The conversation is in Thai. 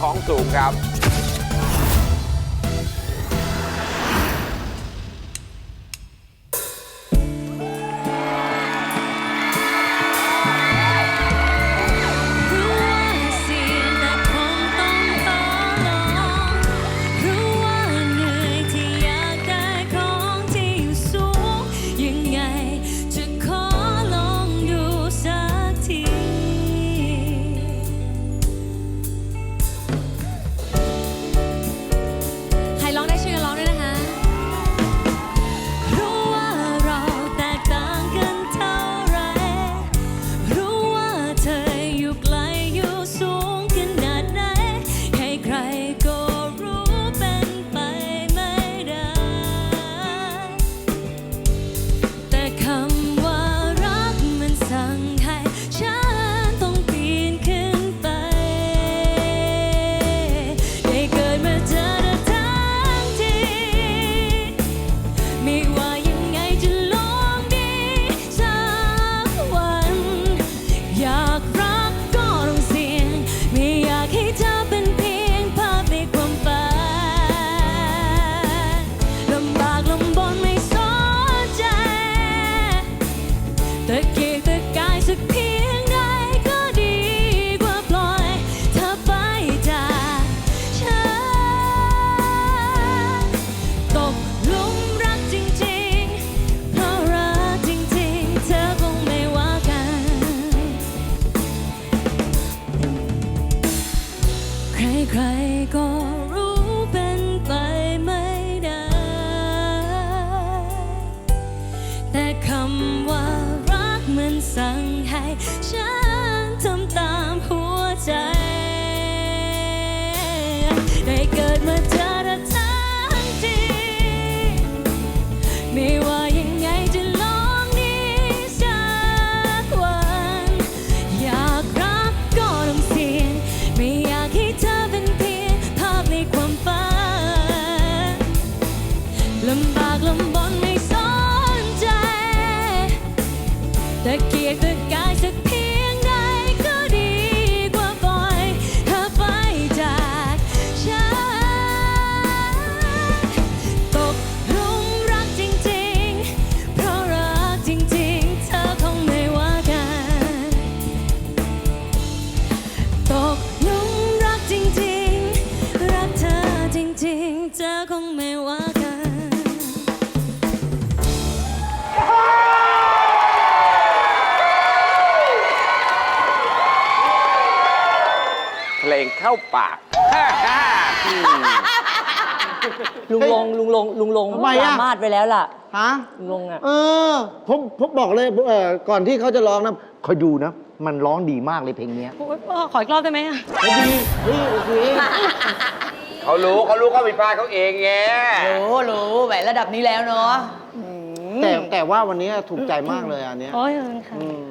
ของสูงครับ ตะเกียกตะกายสักเพียงใดก็ดีกว่าปล่อยเธอไปจากฉันตกหลุมรักจริงๆ เพราะรักจริงๆ เธอคงไม่ว่ากัน ใครๆก็ สั่งให้ฉันทำตามหัวใจ ได้เกิดมา ตะ ลงเข้าปากลุงลงลุงลงลุงลงทำไมอะ สามารถไปแล้วล่ะฮะ ลุงลงอะ เออ ผมผมบอกเลยเออก่อนที่เขาจะร้องนะคอยดูนะ มันร้องดีมากเลยเพลงเนี้ยโอ๊ยพ่อขออีกรอบได้ไหมอะเฮ้ยดีเฮ้ยโอเคเขารู้เขารู้เขาผิดพลาดเขาเองไงรู้รู้แหมระดับนี้แล้วเนาะแต่แต่ว่าวันนี้ถูกใจมากเลยอันเนี้ยโอ้ยขอบคุณค่ะ อืม